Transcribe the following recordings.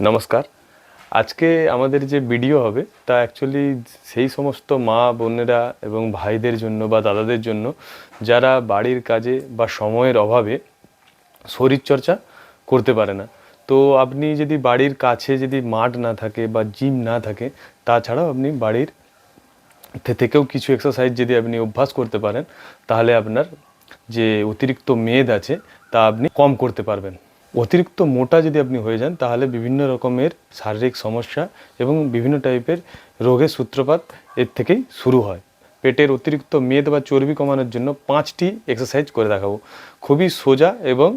নমস্কার। আজকে আমাদের যে ভিডিও হবে, তা অ্যাকচুয়ালি সেই সমস্ত মা বোনেরা এবং ভাইদের জন্য বা দাদাদের জন্য, যারা বাড়ির কাজে বা সময়ের অভাবে শরীরচর্চা করতে পারে না। তো আপনি যদি বাড়ির কাছে যদি মাঠ না থাকে বা জিম না থাকে, তাছাড়াও আপনি বাড়ির থেকেও কিছু এক্সারসাইজ যদি আপনি অভ্যাস করতে পারেন, তাহলে আপনার যে অতিরিক্ত মেদ আছে, তা আপনি কম করতে পারবেন। অতিরিক্ত মোটা যদি আপনি হয়ে যান, তাহলে বিভিন্ন রকমের শারীরিক সমস্যা এবং বিভিন্ন টাইপের রোগের সূত্রপাত এর থেকেই শুরু হয়। পেটের অতিরিক্ত মেদ বা চর্বি কমানোর জন্য পাঁচটি এক্সারসাইজ করে দেখাবো। খুবই সোজা এবং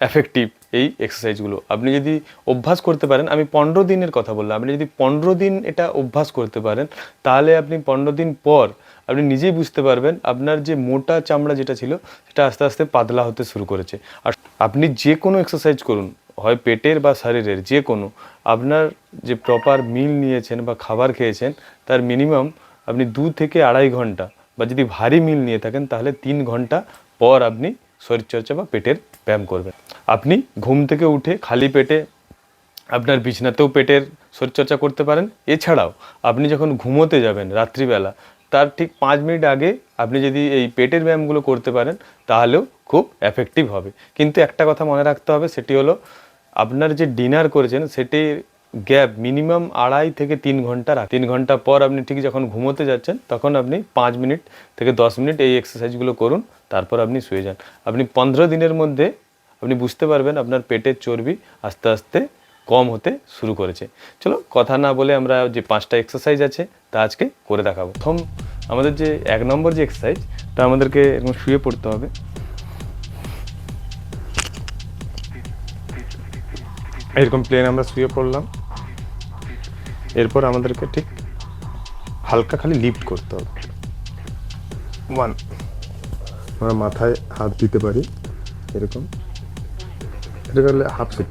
এফেক্টিভ এই এক্সারসাইজগুলো আপনি যদি অভ্যাস করতে পারেন, আমি পনেরো দিনের কথা বললাম, আপনি যদি পনেরো দিন এটা অভ্যাস করতে পারেন, তাহলে আপনি পনেরো দিন পর আপনি নিজেই বুঝতে পারবেন আপনার যে মোটা চামড়া যেটা ছিল, সেটা আস্তে আস্তে পাতলা হতে শুরু করেছে। আর আপনি যে কোনো এক্সারসাইজ করুন, হয় পেটের বা শরীরের যে কোনো, আপনার যে প্রপার মিল নিয়েছেন বা খাবার খেয়েছেন, তার মিনিমাম আপনি দু থেকে আড়াই ঘণ্টা বা যদি ভারী মিল নিয়ে থাকেন, তাহলে তিন ঘণ্টা পর আপনি শরীরচর্চা বা পেটের ব্যায়াম করবেন। আপনি ঘুম থেকে উঠে খালি পেটে আপনার বিছনাতেও পেটের শরীরচর্চা করতে পারেন। এছাড়াও আপনি যখন ঘুমোতে যাবেন রাত্রিবেলা তার ঠিক পাঁচ মিনিট আগে আপনি যদি এই পেটের ব্যায়ামগুলো করতে পারেন, তাহলেও খুব এফেক্টিভ হবে। কিন্তু একটা কথা মনে রাখতে হবে, সেটি হলো আপনার যে ডিনার করেছেন, সেটি গ্যাপ মিনিমাম আড়াই থেকে তিন ঘণ্টা রাখ তিন ঘণ্টা পর আপনি ঠিক যখন ঘুমোতে যাচ্ছেন, তখন আপনি পাঁচ মিনিট থেকে দশ মিনিট এই এক্সারসাইজগুলো করুন, তারপর আপনি শুয়ে যান। আপনি পনেরো দিনের মধ্যে আপনি বুঝতে পারবেন আপনার পেটের চর্বি আস্তে আস্তে কম হতে শুরু করেছে। চলো কথা না বলে আমরা যে পাঁচটা এক্সারসাইজ আছে তা আজকে করে দেখাবো। প্রথম আমাদের যে এক নম্বর যে এক্সারসাইজ তা আমাদেরকে এরকম শুয়ে পড়তে হবে। এরকম প্লেন আমরা শুয়ে পড়লাম। এরপর আমাদেরকে ঠিক হালকা খালি লিফট করতে হবে। ওয়ান আমরা মাথায় হাত দিতে পারি, এরকম। এটা half sit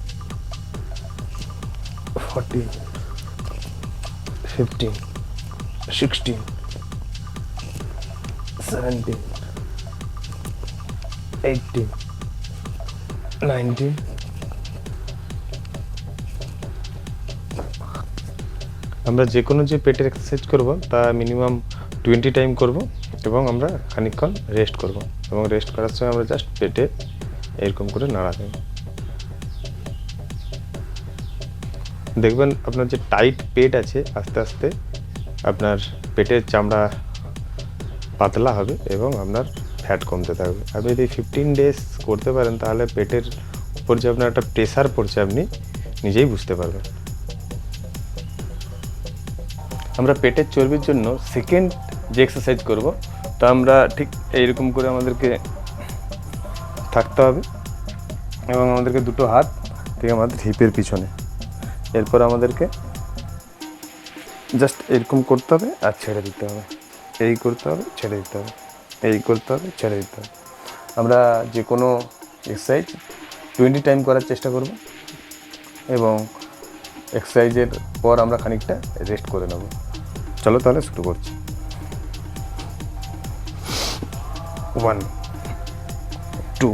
Fourteen, fifteen, sixteen, seventeen, eighteen, nineteen. আমরা যে কোনো যে পেটের এক্সারসাইজ করব তা মিনিমাম টোয়েন্টি টাইম করব এবং আমরা খানিকক্ষণ রেস্ট করব এবং রেস্ট করার সময় আমরা জাস্ট পেটে এরকম করে নাড়া দেবো দেখবেন আপনার যে টাইট পেট আছে, আস্তে আস্তে আপনার পেটের চামড়া পাতলা হবে এবং আপনার ফ্যাট কমতে থাকবে। আপনি যদি ফিফটিন ডেজ করতে পারেন, তাহলে পেটের উপর যে আপনার একটা প্রেশার পড়ছে, আপনি নিজেই বুঝতে পারবেন। আমরা পেটের চর্বির জন্য সেকেন্ড যে এক্সারসাইজ করব, তা আমরা ঠিক এইরকম করে আমাদেরকে থাকতে হবে এবং আমাদেরকে দুটো হাত ঠিক আমাদের হিপের পিছনে। এরপর আমাদেরকে জাস্ট এরকম করতে হবে আর ছেড়ে দিতে হবে। এই করতে হবে, ছেড়ে দিতে হবে। এই করতে হবে, ছেড়ে দিতে হবে। আমরা যে কোনো এক্সারসাইজ টোয়েন্টি টাইম করার চেষ্টা করব এবং এক্সারসাইজের পর আমরা খানিকটা রেস্ট করে নেব। চলো তাহলে শুরু করছি। One two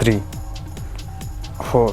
three four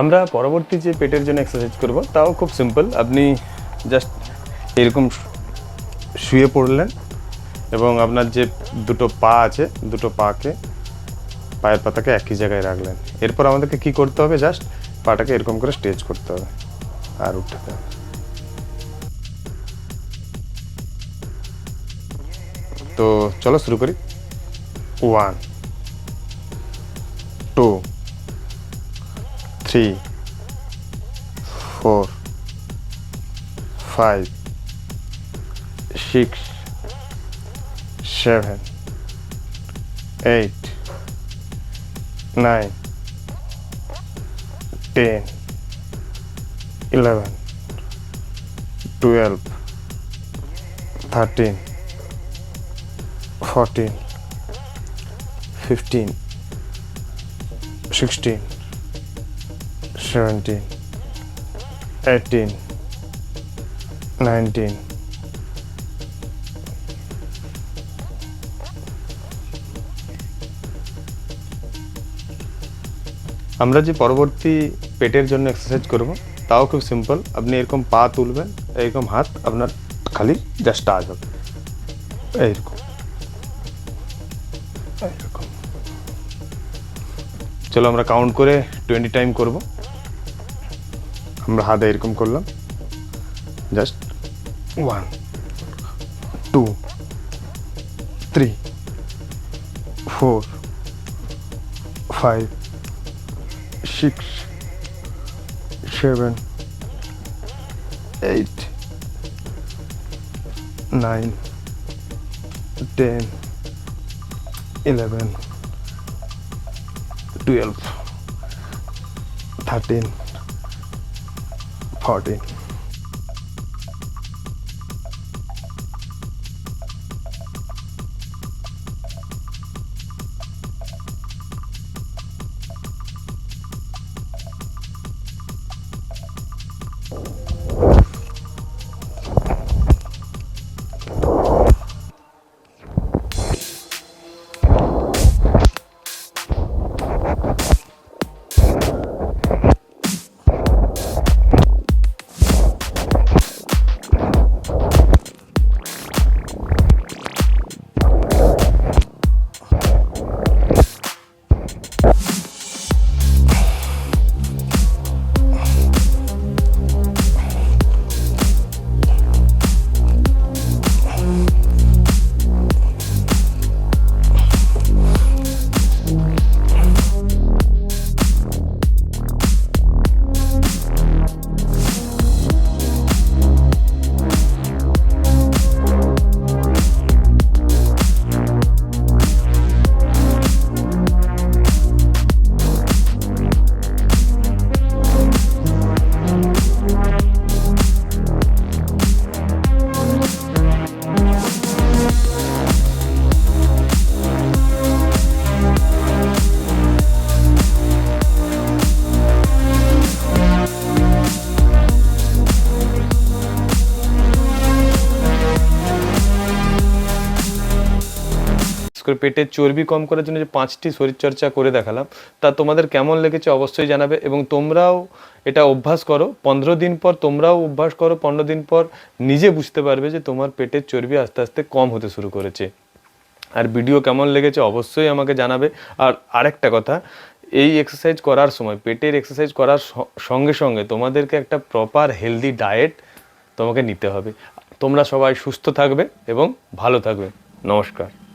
আমরা পরবর্তী যে পেটের জন্য এক্সারসাইজ করব, তাও খুব সিম্পল আপনি জাস্ট এরকম শুয়ে পড়লেন এবং আপনার যে দুটো পা আছে, দুটো পাকে, পায়ের পাতাকে একই জায়গায় রাখলেন। এরপর আমাদেরকে কি করতে হবে? জাস্ট পাটাকে এরকম করে স্ট্রেচ করতে হবে আর উঠতে হবে। তো চলো শুরু করি। One three four five six seven eight nine ten eleven twelve thirteen fourteen fifteen sixteen seventeen eighteen nineteen আমরা যে পরবর্তী পেটের জন্য এক্সারসাইজ করব, তাও খুব সিম্পল আপনি এরকম পা তুলবেন, এরকম হাত আপনার খালি জাস্ট টাচ হবে। এইরকম। চলো আমরা কাউন্ট করে টোয়েন্টি টাইম করব। আমরা হাতে এরকম করলাম। Just one two three four five six seven eight nine ten eleven twelve thirteen party. করে পেটের চর্বি কম করার জন্য যে পাঁচটি শরীরচর্চা করে দেখালাম, তা তোমাদের কেমন লেগেছে অবশ্যই জানাবে এবং তোমরাও এটা অভ্যাস করো, পনেরো দিন পর তোমরাও অভ্যাস করো, পনেরো দিন পর নিজে বুঝতে পারবে যে তোমার পেটের চর্বি আস্তে আস্তে কম হতে শুরু করেছে। আর ভিডিও কেমন লেগেছে অবশ্যই আমাকে জানাবে। আর আরেকটা কথা, এই এক্সারসাইজ করার সময়, পেটের এক্সারসাইজ করার সঙ্গে সঙ্গে তোমাদেরকে একটা প্রপার হেলদি ডায়েট তোমাকে নিতে হবে। তোমরা সবাই সুস্থ থাকবে এবং ভালো থাকবে। নমস্কার।